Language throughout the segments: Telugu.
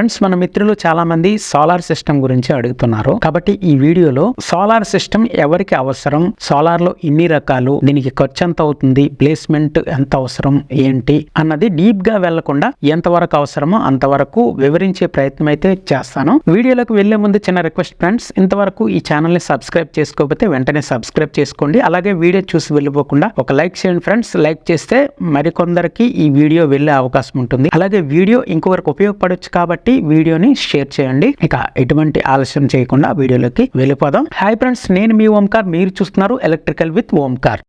ఫ్రెండ్స్ మన మిత్రులు చాలా మంది సోలార్ సిస్టమ్ గురించి అడుగుతున్నారు. కాబట్టి ఈ వీడియోలో సోలార్ సిస్టమ్ ఎవరికి అవసరం? సోలార్లో ఎన్ని రకాలు దీనికి ఖర్చు ఎంత అవుతుంది ప్లేస్మెంట్ ఎంత అవసరం ఏంటి అన్నది డీప్గా వెళ్ళకుండా ఎంతవరకు అవసరమో అంతవరకు వివరించే ప్రయత్నం అయితే చేస్తాను. వీడియోలోకి వెళ్ళే ముందు చిన్న రిక్వెస్ట్ ఫ్రెండ్స్ ఇంతవరకు ఈ ఛానల్ని సబ్స్క్రైబ్ చేసుకోకపోతే వెంటనే సబ్స్క్రైబ్ చేసుకోండి. అలాగే వీడియో చూసి వెళ్ళిపోకుండా ఒక లైక్ చేయండి ఫ్రెండ్స్. లైక్ చేస్తే మరికొందరికి ఈ వీడియో వెళ్ళే అవకాశం ఉంటుంది. అలాగే వీడియో ఇంకొకరికి ఉపయోగపడొచ్చు కాబట్టి వీడియోని షేర్ చేయండి. ఇక ఎటువంటి ఆలస్యం చేయకుండా వీడియోలోకి వెళ్ళిపోదాం. హాయ్ ఫ్రెండ్స్ నేను మీ ఓంకార్. మీరు చూస్తున్నారు electrical with Omkar.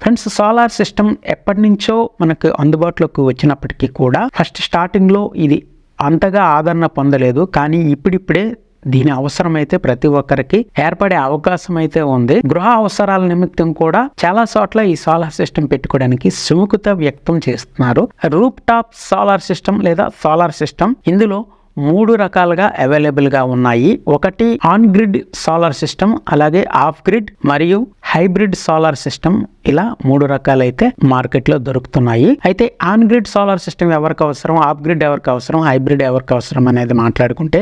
Friends solar system ఎప్పటి నుంచో మనకు అందుబాటులోకి వచ్చినప్పటికీ కూడా ఫస్ట్ స్టార్టింగ్లో ఇది అంతగా ఆదరణ పొందలేదు. కానీ ఇప్పుడిప్పుడే దీని అవసరం అయితే ప్రతి ఒక్కరికి ఏర్పడే అవకాశం అయితే ఉంది. గృహ అవసరాల నిమిత్తం కూడా చాలా చోట్ల ఈ సోలార్ సిస్టమ్ పెట్టుకోవడానికి సుముఖత వ్యక్తం చేస్తున్నారు. రూప్ టాప్ సోలార్ సిస్టమ్ లేదా సోలార్ సిస్టమ్ ఇందులో మూడు రకాలుగా అవైలబుల్గా ఉన్నాయి. ఒకటి ఆన్ గ్రిడ్ సోలార్ సిస్టమ్ అలాగే ఆఫ్ గ్రిడ్ మరియు హైబ్రిడ్ సోలార్ సిస్టమ్ ఇలా మూడు రకాలైతే మార్కెట్లో దొరుకుతున్నాయి. అయితే ఆన్ గ్రిడ్ సోలార్ సిస్టమ్ ఎవరికి అవసరం? ఆఫ్ గ్రిడ్ ఎవరికి అవసరం? హైబ్రిడ్ ఎవరికి అవసరం అనేది మాట్లాడుకుంటే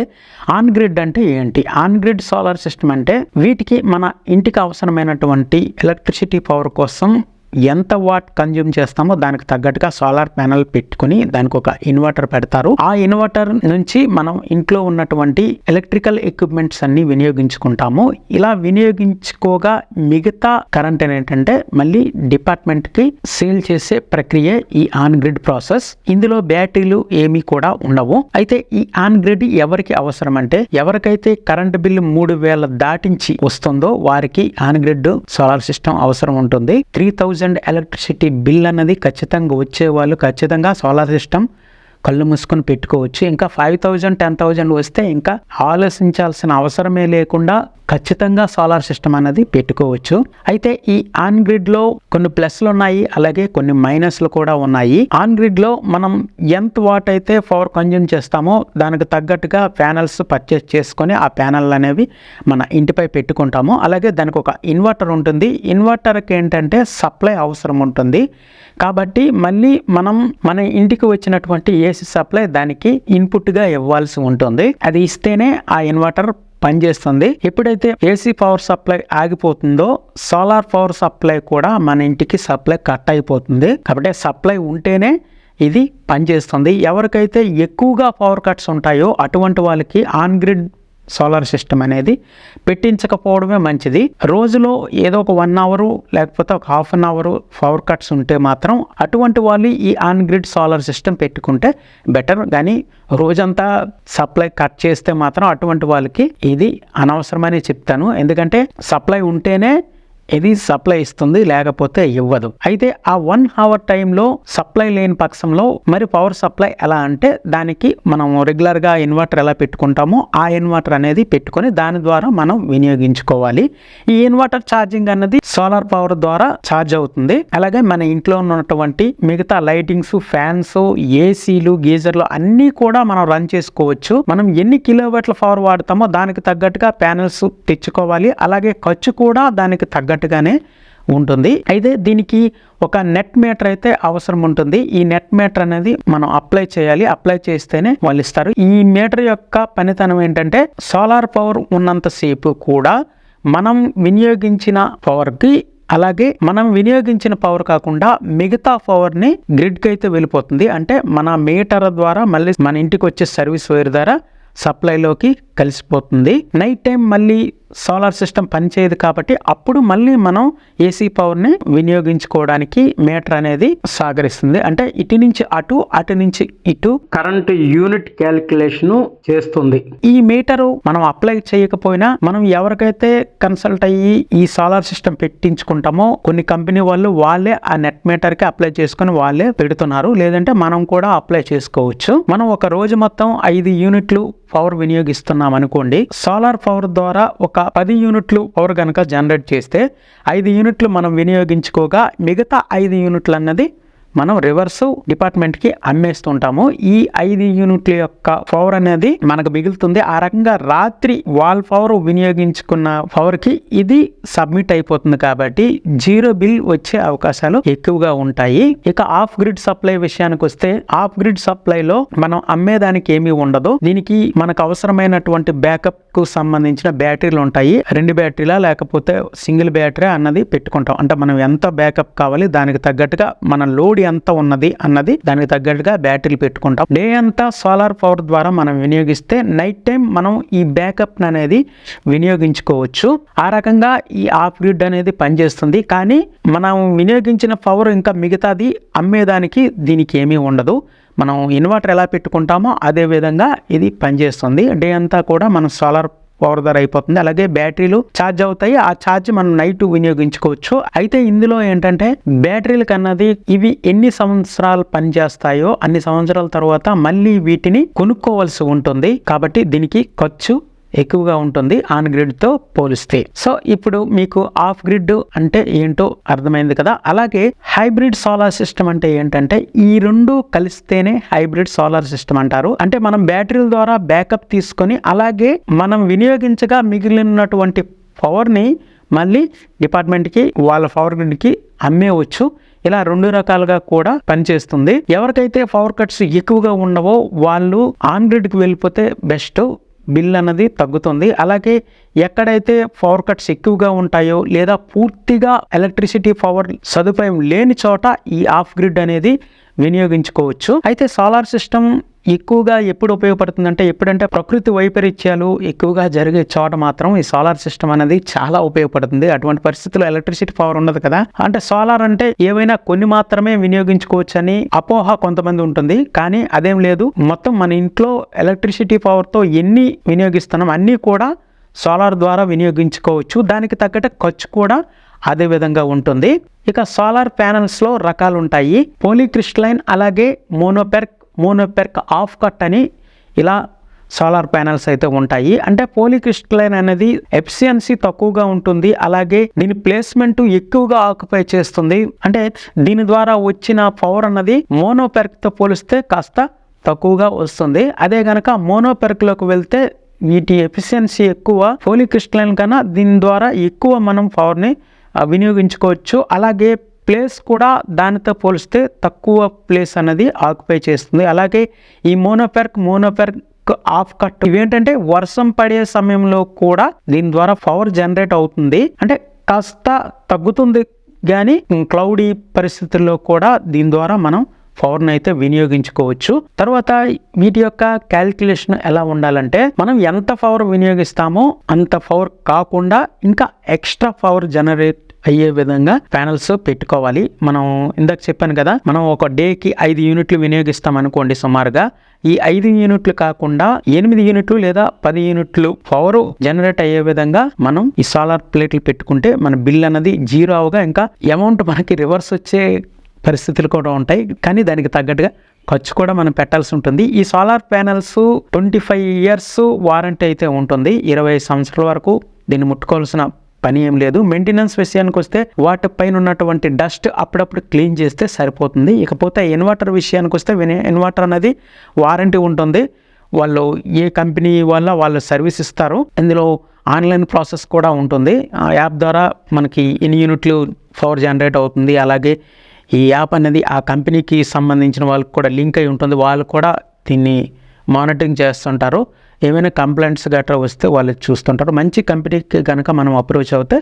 ఆన్ గ్రిడ్ అంటే ఏంటి? ఆన్ గ్రిడ్ సోలార్ సిస్టమ్ అంటే వీటికి మన ఇంటికి అవసరమైనటువంటి ఎలక్ట్రిసిటీ పవర్ కోసం ఎంత వాట్ కన్జ్యూమ్ చేస్తామో దానికి తగ్గట్టుగా సోలార్ ప్యానల్ పెట్టుకుని దానికి ఒక ఇన్వర్టర్ పెడతారు. ఆ ఇన్వర్టర్ నుంచి మనం ఇంట్లో ఉన్నటువంటి ఎలక్ట్రికల్ ఎక్విప్మెంట్స్ అన్ని వినియోగించుకుంటాము. ఇలా వినియోగించుకోగా మిగతా కరెంట్ ఏంటంటే మళ్ళీ డిపార్ట్మెంట్కి సేల్ చేసే ప్రక్రియ ఈ ఆన్ గ్రిడ్ ప్రాసెస్. ఇందులో బ్యాటరీలు ఏమీ కూడా ఉండవు. అయితే ఈ ఆన్ గ్రిడ్ ఎవరికి అవసరం అంటే ఎవరికైతే కరెంట్ బిల్లు మూడు వేల దాటించి వస్తుందో వారికి ఆన్ గ్రిడ్ సోలార్ సిస్టమ్ అవసరం ఉంటుంది. త్రీ థౌజండ్ ఎలక్ట్రిసిటీ బిల్ అన్నది ఖచ్చితంగా వచ్చే వాళ్ళు ఖచ్చితంగా సోలార్ సిస్టమ్ కళ్ళు మూసుకొని పెట్టుకోవచ్చు. ఇంకా ఫైవ్ థౌజండ్ టెన్ థౌజండ్ వస్తే ఇంకా ఆలోచించాల్సిన అవసరమే లేకుండా ఖచ్చితంగా సోలార్ సిస్టమ్ అనేది పెట్టుకోవచ్చు. అయితే ఈ ఆన్ గ్రిడ్లో కొన్ని ప్లస్లు ఉన్నాయి అలాగే కొన్ని మైనస్లు కూడా ఉన్నాయి. ఆన్ గ్రిడ్లో మనం ఎంత వాట్ అయితే పవర్ కన్జ్యూమ్ చేస్తామో దానికి తగ్గట్టుగా ప్యానల్స్ పర్చేస్ చేసుకొని ఆ ప్యానల్ అనేవి మన ఇంటిపై పెట్టుకుంటాము. అలాగే దానికి ఒక ఇన్వర్టర్ ఉంటుంది. ఇన్వర్టర్కి ఏంటంటే సప్లై అవసరం ఉంటుంది. కాబట్టి మళ్ళీ మనం మన ఇంటికి వచ్చినటువంటి ఏసీ సప్లై దానికి ఇన్పుట్గా ఇవ్వాల్సి ఉంటుంది. అది ఇస్తేనే ఆ ఇన్వర్టర్ పనిచేస్తుంది. ఎప్పుడైతే ఏసీ పవర్ సప్లై ఆగిపోతుందో సోలార్ పవర్ సప్లై కూడా మన ఇంటికి సప్లై కట్ అయిపోతుంది. కాబట్టి సప్లై ఉంటేనే ఇది పనిచేస్తుంది. ఎవరికైతే ఎక్కువగా పవర్ కట్స్ ఉంటాయో అటువంటి వాళ్ళకి ఆన్ గ్రిడ్ సోలార్ సిస్టమ్ అనేది పెట్టించకపోవడమే మంచిది. రోజులో ఏదో ఒక వన్ అవరు లేకపోతే ఒక half an hour power cuts ఉంటే మాత్రం అటువంటి వాళ్ళు ఈ ఆన్ గ్రిడ్ సోలార్ సిస్టమ్ పెట్టుకుంటే బెటర్ కానీ రోజంతా సప్లై కట్ చేస్తే మాత్రం అటువంటి వాళ్ళకి ఇది అనవసరమని చెప్తాను. ఎందుకంటే సప్లై ఉంటేనే ఇది సప్లై ఇస్తుంది లేకపోతే ఇవ్వదు. అయితే ఆ వన్ అవర్ టైంలో సప్లై లేని పక్షంలో మరి పవర్ సప్లై ఎలా అంటే దానికి మనం రెగ్యులర్గా ఇన్వర్టర్ ఎలా పెట్టుకుంటామో ఆ ఇన్వర్టర్ అనేది పెట్టుకొని దాని ద్వారా మనం వినియోగించుకోవాలి. ఈ ఇన్వర్టర్ ఛార్జింగ్ అన్నది సోలార్ పవర్ ద్వారా ఛార్జ్ అవుతుంది. అలాగే మన ఇంట్లో ఉన్నటువంటి మిగతా లైటింగ్స్ ఫ్యాన్స్ ఏసీలు గీజర్లు అన్నీ కూడా మనం రన్ చేసుకోవచ్చు. మనం ఎన్ని కిలోవాట్ల పవర్ వాడతామో దానికి తగ్గట్టుగా ప్యానల్స్ తెచ్చుకోవాలి. అలాగే ఖర్చు కూడా దానికి తగ్గట్టు తగ్గట్టుగానే ఉంటుంది. అయితే దీనికి ఒక నెట్ మీటర్ అయితే అవసరం ఉంటుంది. ఈ నెట్ మీటర్ అనేది మనం అప్లై చేయాలి. అప్లై చేస్తేనే వాళ్ళు ఇస్తారు. ఈ మీటర్ యొక్క పనితనం ఏంటంటే సోలార్ పవర్ ఉన్నంతసేపు కూడా మనం వినియోగించిన పవర్కి అలాగే మనం వినియోగించిన పవర్ కాకుండా మిగతా పవర్ని గ్రిడ్కి అయితే వెళ్ళిపోతుంది. అంటే మన మీటర్ ద్వారా మళ్ళీ మన ఇంటికి వచ్చే సర్వీస్ వైర్ ద్వారా సప్లైలోకి కలిసిపోతుంది. నైట్ టైం మళ్ళీ సోలార్ సిస్టమ్ పనిచేయదు కాబట్టి అప్పుడు మళ్ళీ మనం ఏసీ పవర్ని వినియోగించుకోవడానికి మీటర్ అనేది సహకరిస్తుంది అంటే ఇటు నుంచి అటు అటు నుంచి ఇటు కరెంట్ యూనిట్ క్యాలిక్యులేషన్ చేస్తుంది. ఈ మీటరు మనం అప్లై చేయకపోయినా మనం ఎవరికైతే కన్సల్ట్ అయ్యి ఈ సోలార్ సిస్టమ్ పెట్టించుకుంటామో కొన్ని కంపెనీ వాళ్ళు వాళ్ళే ఆ నెట్ మీటర్కి అప్లై చేసుకుని వాళ్ళే పెడుతున్నారు. లేదంటే మనం కూడా అప్లై చేసుకోవచ్చు. మనం ఒక రోజు మొత్తం ఐదు యూనిట్లు పవర్ వినియోగిస్తున్నాం అనుకోండి. సోలార్ పవర్ ద్వారా ఒక పది యూనిట్లు పవర్ కనుక జనరేట్ చేస్తే ఐదు యూనిట్లు మనం వినియోగించుకోగా మిగతా ఐదు యూనిట్లు అన్నది మనం రివర్స్ డిపార్ట్మెంట్కి అమ్మేస్తుంటాము. ఈ ఐదు యూనిట్ల యొక్క పవర్ అనేది మనకు మిగులుతుంది. ఆ రకంగా రాత్రి వాల్ పవర్ వినియోగించుకున్న పవర్కి ఇది సబ్మిట్ అయిపోతుంది కాబట్టి జీరో బిల్ వచ్చే అవకాశాలు ఎక్కువగా ఉంటాయి. ఇక ఆఫ్ గ్రిడ్ సప్లై విషయానికి వస్తే ఆఫ్ గ్రిడ్ సప్లై లో మనం అమ్మేదానికి ఏమీ ఉండదు. దీనికి మనకు అవసరమైనటువంటి బ్యాకప్కు సంబంధించిన బ్యాటరీలు ఉంటాయి. రెండు బ్యాటరీలా లేకపోతే సింగిల్ బ్యాటరీ అన్నది పెట్టుకుంటాం. అంటే మనం ఎంత బ్యాకప్ కావాలి దానికి తగ్గట్టుగా మన లోడ్ ఎంత ఉన్నది అన్నది దానికి తగ్గట్టుగా బ్యాటరీలు పెట్టుకుంటాం. డే అంతా సోలార్ పవర్ ద్వారా మనం వినియోగిస్తే నైట్ టైం మనం ఈ బ్యాకప్ అనేది వినియోగించుకోవచ్చు. ఆ రకంగా ఈ ఆఫ్ గ్రిడ్ అనేది పనిచేస్తుంది. కానీ మనం వినియోగించిన పవర్ ఇంకా మిగతాది అమ్మేదానికి దీనికి ఏమీ ఉండదు. మనం ఇన్వర్టర్ ఎలా పెట్టుకుంటామో అదే విధంగా ఇది పనిచేస్తుంది. డే అంతా కూడా మనం సోలార్ పవర్ ధర అయిపోతుంది అలాగే బ్యాటరీలు ఛార్జ్ అవుతాయి. ఆ ఛార్జ్ మనం నైట్ వినియోగించుకోవచ్చు. అయితే ఇందులో ఏంటంటే బ్యాటరీలు కన్నది ఇవి ఎన్ని సంవత్సరాలు పనిచేస్తాయో అన్ని సంవత్సరాల తర్వాత మళ్ళీ వీటిని కొనుక్కోవాల్సి ఉంటుంది. కాబట్టి దీనికి ఖర్చు ఎక్కువగా ఉంటుంది ఆన్ గ్రిడ్తో పోలిస్తే. సో ఇప్పుడు మీకు ఆఫ్ గ్రిడ్ అంటే ఏంటో అర్థమైంది కదా? అలాగే హైబ్రిడ్ సోలార్ సిస్టమ్ అంటే ఏంటంటే ఈ రెండు కలిస్తేనే హైబ్రిడ్ సోలార్ సిస్టమ్ అంటారు. అంటే మనం బ్యాటరీల ద్వారా బ్యాకప్ తీసుకొని అలాగే మనం వినియోగించగా మిగిలినటువంటి పవర్ని మళ్ళీ డిపార్ట్మెంట్కి వాళ్ళ పవర్ గ్రిడ్కి అమ్మేవచ్చు. ఇలా రెండు రకాలుగా కూడా పనిచేస్తుంది. ఎవరికైతే పవర్ కట్స్ ఎక్కువగా ఉండవో వాళ్ళు ఆన్ గ్రిడ్కి వెళ్ళిపోతే బెస్ట్ బిల్ అన్నది తగ్గుతుంది. అలాగే ఎక్కడైతే పవర్ కట్స్ ఎక్కువగా ఉంటాయో లేదా పూర్తిగా ఎలక్ట్రిసిటీ పవర్ సదుపాయం లేని చోట ఈ ఆఫ్ గ్రిడ్ అనేది వినియోగించుకోవచ్చు. అయితే సోలార్ సిస్టమ్ ఎక్కువగా ఎప్పుడు ఉపయోగపడుతుందంటే ఎప్పుడంటే ప్రకృతి వైపరీత్యాలు ఎక్కువగా జరిగే చోట మాత్రం ఈ సోలార్ సిస్టమ్ అనేది చాలా ఉపయోగపడుతుంది. అటువంటి పరిస్థితుల్లో ఎలక్ట్రిసిటీ పవర్ ఉండదు కదా. అంటే సోలార్ అంటే ఏవైనా కొన్ని మాత్రమే వినియోగించుకోవచ్చు అని అపోహ కొంతమంది ఉంటుంది. కానీ అదేం లేదు. మొత్తం మన ఇంట్లో ఎలక్ట్రిసిటీ పవర్తో ఎన్ని వినియోగిస్తున్నాం అన్నీ కూడా సోలార్ ద్వారా వినియోగించుకోవచ్చు. దానికి తగ్గట్టు ఖర్చు కూడా అదే విధంగా ఉంటుంది. ఇక సోలార్ ప్యానల్స్లో రకాలు ఉంటాయి పోలీక్రిస్టలైన్ అలాగే మోనోపెర్క్ మోనోపెర్క్ ఆఫ్ కట్ అని ఇలా సోలార్ ప్యానల్స్ అయితే ఉంటాయి. అంటే పోలీక్రిస్టలైన్ అనేది ఎఫిషియన్సీ తక్కువగా ఉంటుంది. అలాగే దీని ప్లేస్మెంట్ ఎక్కువగా ఆక్యుపై చేస్తుంది. అంటే దీని ద్వారా వచ్చిన పవర్ అన్నది మోనోపెర్క్తో పోలిస్తే కాస్త తక్కువగా వస్తుంది. అదే గనక మోనోపెర్క్లోకి వెళ్తే వీటి ఎఫిషియన్సీ ఎక్కువ పోలీక్రిస్టలైన్ కన్నా దీని ద్వారా ఎక్కువ మనం పవర్ని వినియోగించుకోవచ్చు. అలాగే ప్లేస్ కూడా దానితో పోలిస్తే తక్కువ ప్లేస్ అనేది ఆక్యుపై చేస్తుంది. అలాగే ఈ మోనోపెర్క్ మోనోపెర్క్ ఆఫ్ కట్ ఇవేంటంటే వర్షం పడే సమయంలో కూడా దీని ద్వారా పవర్ జనరేట్ అవుతుంది. అంటే కాస్త తగ్గుతుంది కానీ క్లౌడీ పరిస్థితుల్లో కూడా దీని ద్వారా మనం పవర్ని అయితే వినియోగించుకోవచ్చు. తర్వాత వీటి యొక్క క్యాల్కులేషన్ ఎలా ఉండాలంటే మనం ఎంత పవర్ వినియోగిస్తామో అంత పవర్ కాకుండా ఇంకా ఎక్స్ట్రా పవర్ జనరేట్ అయ్యే విధంగా ప్యానల్స్ పెట్టుకోవాలి. మనం ఇందాక చెప్పాను కదా మనం ఒక డేకి ఐదు యూనిట్లు వినియోగిస్తాం అనుకోండి సుమారుగా. ఈ ఐదు యూనిట్లు కాకుండా ఎనిమిది యూనిట్లు లేదా పది యూనిట్లు పవర్ జనరేట్ అయ్యే విధంగా మనం ఈ సోలార్ ప్లేట్లు పెట్టుకుంటే మన బిల్ అన్నది జీరో అవగా ఇంకా అమౌంట్ మనకి రివర్స్ వచ్చే పరిస్థితులు కూడా ఉంటాయి. కానీ దానికి తగ్గట్టుగా ఖర్చు కూడా మనం పెట్టాల్సి ఉంటుంది. ఈ solar panels twenty five years warranty అయితే ఉంటుంది. ఇరవై సంవత్సరాల వరకు దీన్ని ముట్టుకోవాల్సిన పని ఏం లేదు. మెయింటెనెన్స్ విషయానికి వస్తే వాటిపైన ఉన్నటువంటి డస్ట్ అప్పుడప్పుడు క్లీన్ చేస్తే సరిపోతుంది. ఇకపోతే ఇన్వర్టర్ విషయానికి వస్తే ఇన్వర్టర్ అనేది వారంటీ ఉంటుంది. వాళ్ళు ఏ కంపెనీ వల్ల వాళ్ళు సర్వీస్ ఇస్తారు. ఇందులో ఆన్లైన్ ప్రాసెస్ కూడా ఉంటుంది. ఆ యాప్ ద్వారా మనకి ఎన్ని యూనిట్లు పవర్ జనరేట్ అవుతుంది. అలాగే ఈ యాప్ అనేది ఆ కంపెనీకి సంబంధించిన వాళ్ళకి కూడా లింక్ అయి ఉంటుంది. వాళ్ళు కూడా దీన్ని మానిటరింగ్ చేస్తుంటారు. ఏమైనా కంప్లైంట్స్ గట్రా వస్తే వాళ్ళు చూస్తుంటారు. మంచి కంపెనీకి కనుక మనం అప్రోచ్ అవుతే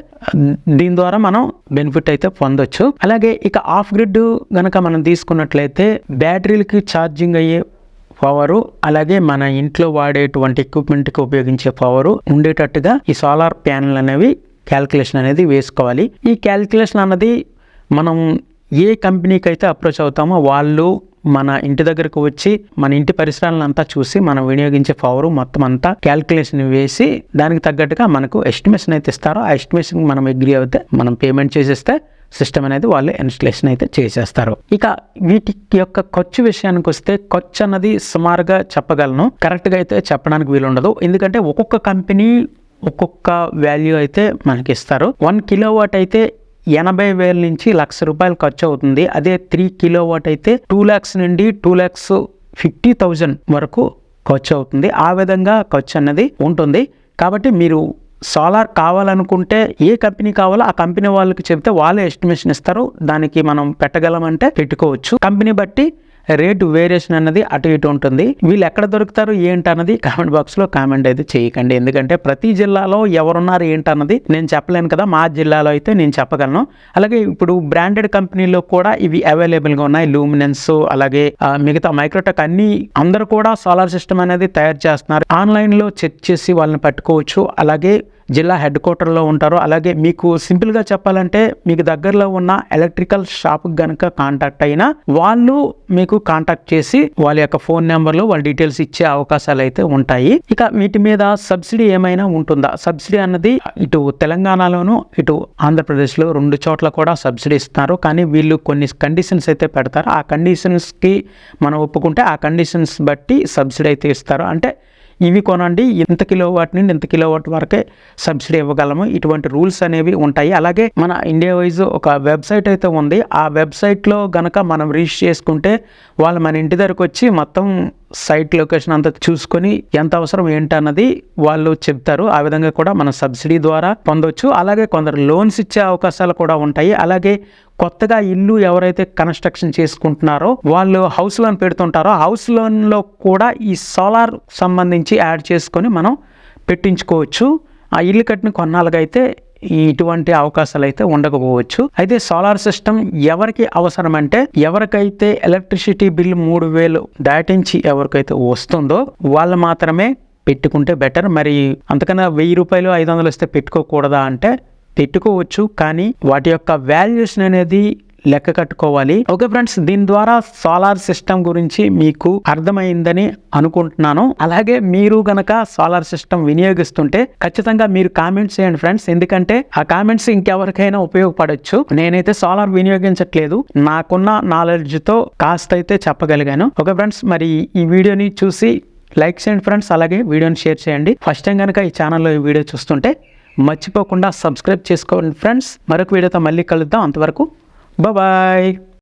దీని ద్వారా మనం బెనిఫిట్ అయితే పొందొచ్చు. అలాగే ఇక ఆఫ్ గ్రిడ్ కనుక మనం తీసుకున్నట్లయితే బ్యాటరీలకి ఛార్జింగ్ అయ్యే పవరు అలాగే మన ఇంట్లో వాడేటువంటి ఎక్విప్మెంట్కి ఉపయోగించే పవరు ఉండేటట్టుగా ఈ సోలార్ ప్యానల్ అనేవి క్యాల్కులేషన్ అనేది వేసుకోవాలి. ఈ క్యాల్కులేషన్ అన్నది మనం ఏ కంపెనీకి అయితే అప్రోచ్ అవుతామో వాళ్ళు మన ఇంటి దగ్గరకు వచ్చి మన ఇంటి పరిసరాలను అంతా చూసి మనం వినియోగించే పవర్ మొత్తం అంతా క్యాల్కులేషన్ వేసి దానికి తగ్గట్టుగా మనకు ఎస్టిమేషన్ అయితే ఇస్తారో ఆ ఎస్టిమేషన్ మనం అగ్రి అయితే మనం పేమెంట్ చేసేస్తే సిస్టమ్ అనేది వాళ్ళు ఇన్స్టలేషన్ అయితే చేసేస్తారు. ఇక వీటి యొక్క ఖర్చు విషయానికి వస్తే ఖర్చు అన్నది సుమారుగా చెప్పగలను. కరెక్ట్గా అయితే చెప్పడానికి వీలుండదు. ఎందుకంటే ఒక్కొక్క కంపెనీ ఒక్కొక్క వాల్యూ అయితే మనకి ఇస్తారు. వన్ కిలో వాట్ అయితే ఎనభై వేల నుంచి లక్ష రూపాయలు ఖర్చు అవుతుంది అదే త్రీ కిలో వాట్ అయితే టూ ల్యాక్స్ నుండి టూ ల్యాక్స్ ఫిఫ్టీ థౌజండ్ వరకు ఖర్చు అవుతుంది ఆ విధంగా ఖర్చు అన్నది ఉంటుంది. కాబట్టి మీరు సోలార్ కావాలనుకుంటే ఏ కంపెనీ కావాలో ఆ కంపెనీ వాళ్ళకి చెప్తే వాళ్ళే ఎస్టిమేషన్ ఇస్తారు. దానికి మనం పెట్టగలమంటే పెట్టుకోవచ్చు. కంపెనీ బట్టి రేటు వేరియేషన్ అన్నది అటు ఇటు ఉంటుంది. వీళ్ళు ఎక్కడ దొరుకుతారు ఏంటి అన్నది కామెంట్ బాక్స్లో కామెంట్ అయితే చేయకండి ఎందుకంటే ప్రతి జిల్లాలో ఎవరున్నారు ఏంటి అన్నది నేను చెప్పలేను కదా. మా జిల్లాలో అయితే నేను చెప్పగలను. అలాగే ఇప్పుడు బ్రాండెడ్ కంపెనీలో కూడా ఇవి అవైలబుల్గా ఉన్నాయి. లూమినెన్స్ అలాగే మిగతా మైక్రోటెక్ అన్ని అందరూ కూడా సోలార్ సిస్టమ్ అనేది తయారు చేస్తున్నారు. ఆన్లైన్లో చెక్ చేసి వాళ్ళని పట్టుకోవచ్చు. అలాగే జిల్లా హెడ్ క్వార్టర్లో ఉంటారు. అలాగే మీకు సింపుల్గా చెప్పాలంటే మీకు దగ్గరలో ఉన్న ఎలక్ట్రికల్ షాప్ కనుక కాంటాక్ట్ అయినా వాళ్ళు మీకు కాంటాక్ట్ చేసి వాళ్ళ యొక్క ఫోన్ నెంబర్లు వాళ్ళ డీటెయిల్స్ ఇచ్చే అవకాశాలు అయితే ఉంటాయి. ఇక వీటి మీద సబ్సిడీ ఏమైనా ఉంటుందా? సబ్సిడీ అన్నది ఇటు తెలంగాణలోను ఇటు ఆంధ్రప్రదేశ్లో రెండు చోట్ల కూడా సబ్సిడీ ఇస్తున్నారు కానీ వీళ్ళు కొన్ని కండిషన్స్ అయితే పెడతారు. ఆ కండిషన్స్కి మనం ఒప్పుకుంటే ఆ కండిషన్స్ బట్టి సబ్సిడీ అయితే ఇస్తారు. అంటే ఇవి కొనండి. ఇంత కిలో వాట్ నుండి ఇంత కిలో వాట్ వరకే సబ్సిడీ ఇవ్వగలము. ఇటువంటి రూల్స్ అనేవి ఉంటాయి. అలాగే మన ఇండియా వైజ్ ఒక వెబ్సైట్ అయితే ఉంది. ఆ వెబ్సైట్లో గనక మనం రిజిస్టర్ చేసుకుంటే వాళ్ళు మన ఇంటి దగ్గరకు వచ్చి మొత్తం సైట్ లొకేషన్ అంతా చూసుకొని ఎంత అవసరం ఏంటన్నది వాళ్ళు చెప్తారు. ఆ విధంగా కూడా మనం సబ్సిడీ ద్వారా పొందవచ్చు అలాగే కొందరు లోన్స్ ఇచ్చే అవకాశాలు కూడా ఉంటాయి. అలాగే కొత్తగా ఇల్లు ఎవరైతే కన్స్ట్రక్షన్ చేసుకుంటున్నారో వాళ్ళు హౌస్ లోన్ పెడుతుంటారో హౌస్ లోన్లో కూడా ఈ సోలార్ సంబంధించి యాడ్ చేసుకొని మనం పెట్టించుకోవచ్చు. ఆ ఇల్లు కట్టిన కొన్నాళ్ళకైతే ఇటువంటి అవకాశాలు అయితే ఉండకపోవచ్చు. అయితే సోలార్ సిస్టమ్ ఎవరికి అవసరం అంటే ఎవరికైతే ఎలక్ట్రిసిటీ బిల్ మూడు వేలు దాటించి ఎవరికైతే వస్తుందో వాళ్ళు మాత్రమే పెట్టుకుంటే బెటర్. మరి అంతకన్నా వెయ్యి రూపాయలు ఐదు వందలు వస్తే పెట్టుకోకూడదా అంటే పెట్టుకోవచ్చు. కానీ వాటి యొక్క వాల్యుయేషన్ అనేది లెక్క కట్టుకోవాలి. ఓకే ఫ్రెండ్స్ దీని ద్వారా సోలార్ సిస్టమ్ గురించి మీకు అర్థమైందని అనుకుంటున్నాను. అలాగే మీరు గనక సోలార్ సిస్టమ్ వినియోగిస్తుంటే ఖచ్చితంగా మీరు కామెంట్స్ చేయండి ఫ్రెండ్స్. ఎందుకంటే ఆ కామెంట్స్ ఇంకెవరికైనా ఉపయోగపడచ్చు. నేనైతే సోలార్ వినియోగించట్లేదు. నాకున్న నాలెడ్జ్తో కాస్త అయితే చెప్పగలిగాను. ఓకే ఫ్రెండ్స్ మరి ఈ వీడియోని చూసి లైక్ చేయండి ఫ్రెండ్స్. అలాగే వీడియోని షేర్ చేయండి. ఫస్ట్ టైం కనుక ఈ ఛానల్లో ఈ వీడియో చూస్తుంటే మర్చిపోకుండా సబ్స్క్రైబ్ చేసుకోండి ఫ్రెండ్స్. మరొక వీడియోతో మళ్ళీ కలుద్దాం. అంతవరకు Bye-bye.